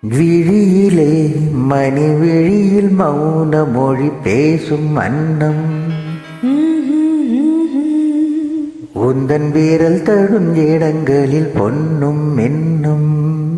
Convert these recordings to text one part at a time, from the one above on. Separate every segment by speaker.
Speaker 1: விழியிலே மணி விழியில் மௌன மொழி பேசும் அன்னம். உந்தன் வீரல் தழும் இடங்களில் பொன்னும் மின்னும்.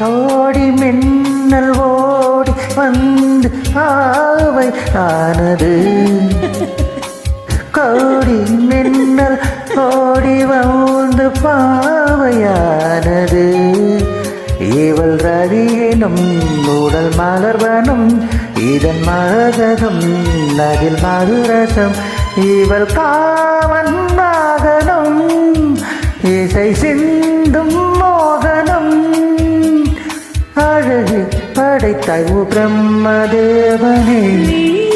Speaker 1: ஓடி மின்னல் ஓடி வந்து ஆவை ஆனது. கோடி மின்னல் ஓடி வந்து பாவையானது. இவள் ரவியினும் உடல் மலர்வனும் இதன் மரகதம் அதில் மதுரசம். இவள் காவன் நாகனம் இசை சிந்தும் மோகனும். படைத்தாய் ஓ பிரம்மதேவனே.
Speaker 2: விழியிலே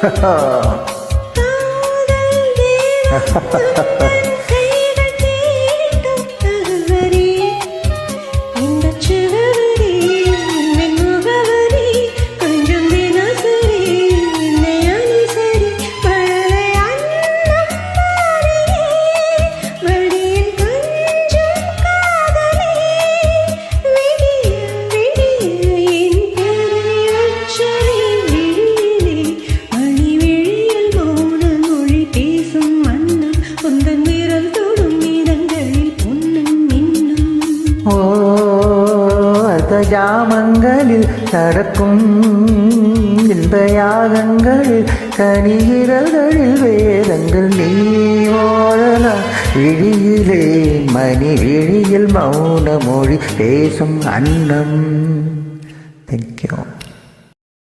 Speaker 2: 哈哈
Speaker 1: 哈。அர்த்த ஜாமங்களில் நடக்கும் இந்த யாகங்களில் கனிகிறல்களில் வேதங்கள் நீ ஓடலாம் விழியிலே மணி விழியில் மௌன மொழி பேசும் அன்னம். தேங்க்யூ